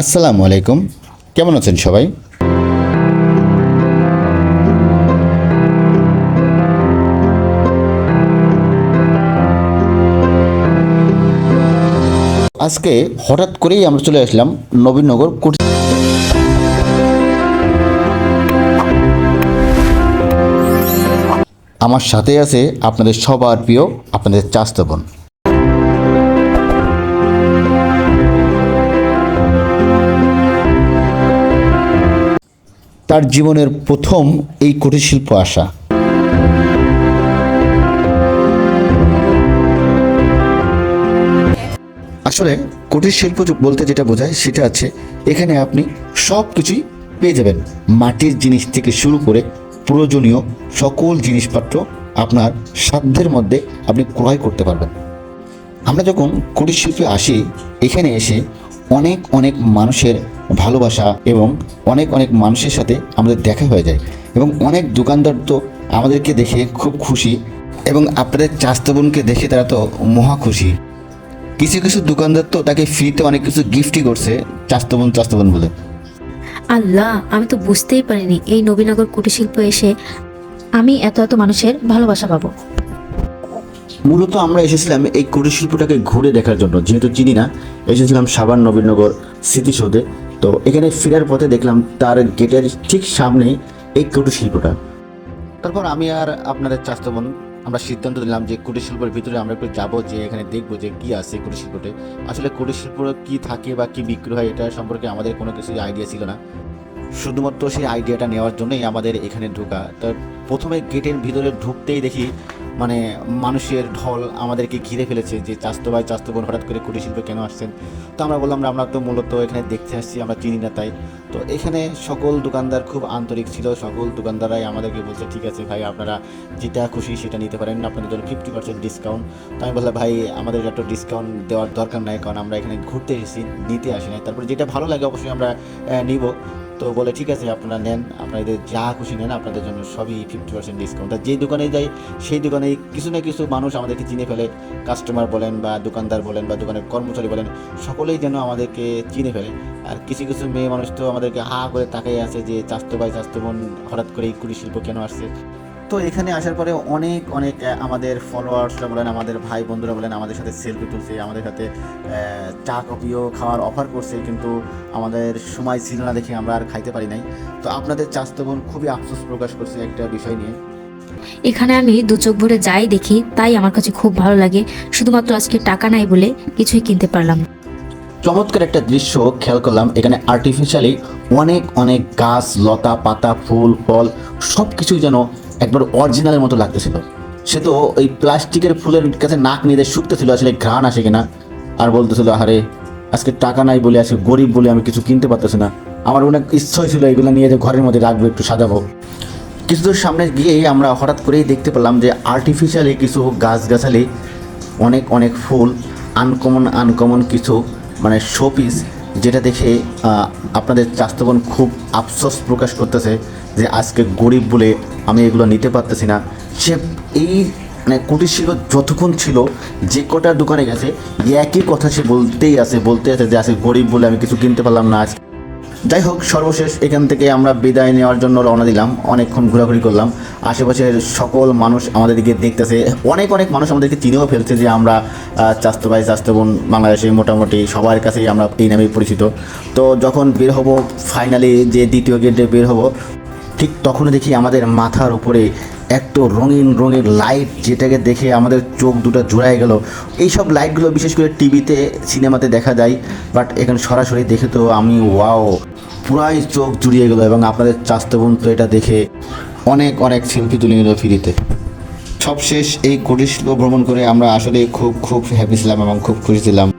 আসসালামু আলাইকুম। কেমন আছেন সবাই? আজকে হঠাৎ করেই আমরা চলে আসলাম নবীনগর কুটি আমার সাথে আছে আপনাদের সবার প্রিয়, আপনাদের চাস্ত বোন। তার জীবনের প্রথম এই কুটির শিল্প আসা। আসলে কুটির শিল্প বলতে যেটা বোঝায় সেটা আছে এখানে আপনি সব কিছুই পেয়ে যাবেন। মাটির জিনিস থেকে শুরু করে প্রয়োজনীয় সকল জিনিসপত্র আপনার সাধ্যের মধ্যে আপনি ক্রয় করতে পারবেন। আমরা যখন কুটির শিল্পে আসি, এখানে এসে অনেক অনেক মানুষের ভালোবাসা এবং অনেক অনেক মানুষের সাথে আমাদের দেখা হয়ে যায়। এবং অনেক দোকানদার তো আমাদেরকে দেখে খুব খুশি এবং আপনাদের চাস্ত বোনকে দেখে তারা তো মহা খুশি। কিছু কিছু দোকানদার তো তাকে ফ্রিতে অনেক কিছু গিফটই করছে চাস্ত বোন চাস্ত বোন বলে। আল্লাহ আমি তো বুঝতেই পারিনি এই নবীনগর কুটিরশিল্প এসে আমি এত এত মানুষের ভালোবাসা পাবো। মূলত আমরা এসেছিলাম এই কুটির শিল্পটাকে ঘুরে দেখার জন্য যেহেতু চিনি না এসেছিলাম সাবান নবীনগর স্মৃতিসৌধে। তো এখানে ফেরার পথে দেখলাম তার গেটের ঠিক সামনেই এই কুটির শিল্পটা। তারপর আমি আর আপনাদের চাস্ত বোন, আমরা সিদ্ধান্ত নিলাম যে কুটির শিল্পের ভিতরে আমরা একটু যাব, যে এখানে দেখব যে কি আছে কুটির শিল্পতে। আসলে কুটির শিল্প কি থাকে বা কি বিক্রি হয় এটা সম্পর্কে আমাদের কোনো কিছু আইডিয়া ছিল না। শুধুমাত্র সেই আইডিয়াটা নেওয়ার জন্যই আমাদের এখানে ঢোকা। তো প্রথমে গেটের ভিতরে ঢুকতেই দেখি মানে মানুষের ঢল আমাদেরকে ঘিরে ফেলেছে যে চাস্তো ভাই, চাস্তো বোন হঠাৎ করে কুটির শিল্পে কেন আসছেন? তো আমরা বললাম, আমরা তো মূলত এখানে দেখতে আসছি, আমরা চিনি না তাই। তো এখানে সকল দোকানদার খুব আন্তরিক ছিল, সকল দোকানদারাই আমাদেরকে বলছে, ঠিক আছে ভাই, আপনারা যেটা খুশি সেটা নিতে পারেন, আপনাদের জন্য ফিফটি পার্সেন্ট ডিসকাউন্ট তো আমি বললাম, ভাই, আমাদের একটা ডিসকাউন্ট দেওয়ার দরকার নাই, কারণ আমরা এখানে ঘুরতে এসেছি, নিতে আসি নাই। তারপরে যেটা ভালো লাগে অবশ্যই আমরা নিব। তো বলে, ঠিক আছে, আপনারা নেন আপনাদের যা খুশি নেন, আপনাদের জন্য সবই ফিফটি পার্সেন্ট ডিসকাউন্ট আর যে দোকানে যাই, সেই দোকানে কিছু না কিছু মানুষ আমাদেরকে চিনে ফেলে। কাস্টমার বলেন বা দোকানদার বলেন বা দোকানের কর্মচারী বলেন, সকলেই যেন আমাদেরকে চিনে ফেলে। আর কিছু কিছু মেয়ে মানুষ তো আমাদেরকে হা করে তাকাই আছে যে, চাস্তো ভাই, চাস্তো বোন, হঠাৎ করে এই কুড়ি শিল্প কেন আসছে? তো এখানে আসার পরে অনেক অনেক আমাদের ফলোয়ার্সরা বলেন আমাদের ভাই বন্ধুরা বলেন আমাদের সাথে সেলফি তুলছে আমাদের সাথে চা কফিও খাওয়ার অফার করছে কিন্তু আমাদের সময় ছিল না দেখে আমরা আর খাইতে পারি নাই। তো আপনাদের চাস্তো বোন খুবই আফসোস প্রকাশ করছে একটা বিষয় নিয়ে। এখানে আমি দু চোখ ভরে যাই দেখি তাই আমার কাছে খুব ভালো লাগে। শুধুমাত্র আজকে টাকা নাই বলে কিছুই কিনতে পারলাম চমৎকার একটা দৃশ্য খেয়াল করলাম এখানে আর্টিফিশিয়ালি অনেক অনেক গাছ লতা পাতা ফুল ফল সব কিছুই যেন একবার অরিজিনালের মতো লাগতেছিল। সে তো ওই প্লাস্টিকের ফুলের কাছে নাক নিয়ে শুকতেছিল, আসলে ঘ্রাণ আসে কিনা। আর বলতেছিল আরে আজকে টাকা নাই বলে, আজকে গরিব বলে আমি কিছু কিনতে পারতেছি না। আমার অনেক ইচ্ছা ছিল এগুলো নিয়ে যে ঘরের মধ্যে রাখব, একটু সাজাবো। কিছু দূর সামনে গিয়েই আমরা হঠাৎ করেই দেখতে পেলাম যে আর্টিফিশিয়ালি কিছু গাছগাছালি অনেক অনেক ফুল আনকমন আনকমন কিছু মানে শোপিস যেটা দেখে আপনাদের চাস্তবন খুব আফসোস প্রকাশ করতেছে যে আজকে গরিব বলে আমি এগুলো নিতে পারতেছি না। সে এই মানে কুটির শিল্প যতক্ষণ ছিল, যে কটা দোকানে গেছে, একই কথা সে বলতেই আছে বলতে আছে যে আজকে গরিব বলে আমি কিছু কিনতে পারলাম না, আজকে যাই হোক সর্বশেষ এখান থেকে আমরা বিদায় নেওয়ার জন্য রওনা দিলাম। অনেকক্ষণ ঘোরাঘুরি করলাম। আশেপাশের সকল মানুষ আমাদেরকে দেখতেছে। অনেক অনেক মানুষ আমাদেরকে চিনেও ফেলছে যে আমরা চাস্তো ভাই বোন, বাংলাদেশে মোটামুটি সবার কাছেই আমরা এই নামেই পরিচিত। তো যখন বের হব ফাইনালি যে দ্বিতীয় গেটে বের হব, ঠিক তখনও দেখি আমাদের মাথার উপরে একটু রঙিন রঙিন লাইট যেটাকে দেখে আমাদের চোখ দুটো জোড়ায় গেল। এইসব লাইটগুলো বিশেষ করে টিভিতে সিনেমাতে দেখা যায় বাট এখানে সরাসরি দেখে তো আমি ওয়াও পুরাই চোখ জুড়িয়ে গেল এবং আপনাদের চাস্তো বোন তো এটা দেখে অনেক অনেক সেলফি তুলে নিল ফ্রিতে সবশেষ এই কুটির শিল্প ভ্রমণ করে আমরা আসলে খুব খুব হ্যাপি ছিলাম এবং খুব খুশি ছিলাম।